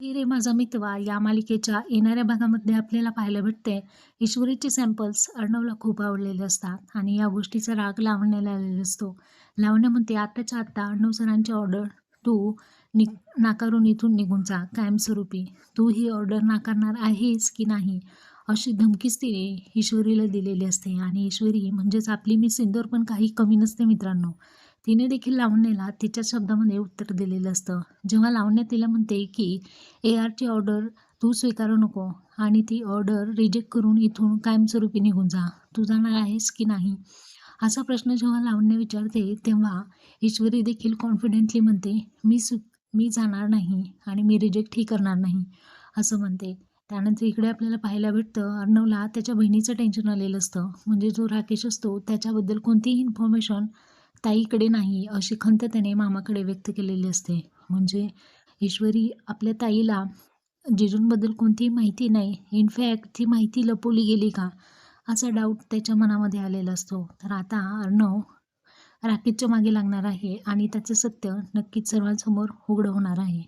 ही रे माझा मितवा या मालिकेच्या येणाऱ्या भागामध्ये आपल्याला पाहायला भेटते. ईश्वरीचे सॅम्पल्स अर्णवला खूप आवडलेले असतात आणि या गोष्टीचा राग लावण्याला आलेला असतो. लावण्यामध्ये म्हणते आत्ताच्या आत्ता अर्णव सरांची ऑर्डर तू नि नाकारून इथून निघून जा कायमस्वरूपी. तू ही ऑर्डर नाकारणार आहेस की नाही? अशी धमकीच तिने ईश्वरीला दिलेली असते आणि ईश्वरी म्हणजेच आपली मी सिंदूर पण काही कमी नसते मित्रांनो. तिने देखील लावण्याला तिच्या शब्दामध्ये उत्तर दिलेलं असतं. जेव्हा लावण्या तिला म्हणते की ए आरची ऑर्डर तू स्वीकारू नको आणि ती ऑर्डर रिजेक्ट करून इथून कायमस्वरूपी निघून जा. तू जाणार आहेस की नाही? असा प्रश्न जेव्हा लावण्य विचारते तेव्हा ईश्वरी देखील कॉन्फिडेंटली म्हणते मी सु मी जाणार नाही आणि मी रिजेक्टही करणार नाही असं म्हणते. त्यानंतर इकडे आपल्याला पाहायला भेटतं अर्णवला त्याच्या बहिणीचं टेन्शन आलेलं असतं. म्हणजे जो राकेश असतो त्याच्याबद्दल कोणतीही इन्फॉर्मेशन ताईकडे नाही अशी खंत त्याने मामाकडे व्यक्त केलेली असते. म्हणजे ईश्वरी आपल्या ताईला जिजूंबद्दल कोणतीही माहिती नाही इनफॅक्ट ती माहिती लपवली गेली का? असा डाऊट त्याच्या मनामध्ये आलेला असतो. तर आता अर्णव राकेशच्या मागे लागणार आहे आणि त्याचं सत्य नक्कीच सर्वांसमोर उघडं होणार आहे.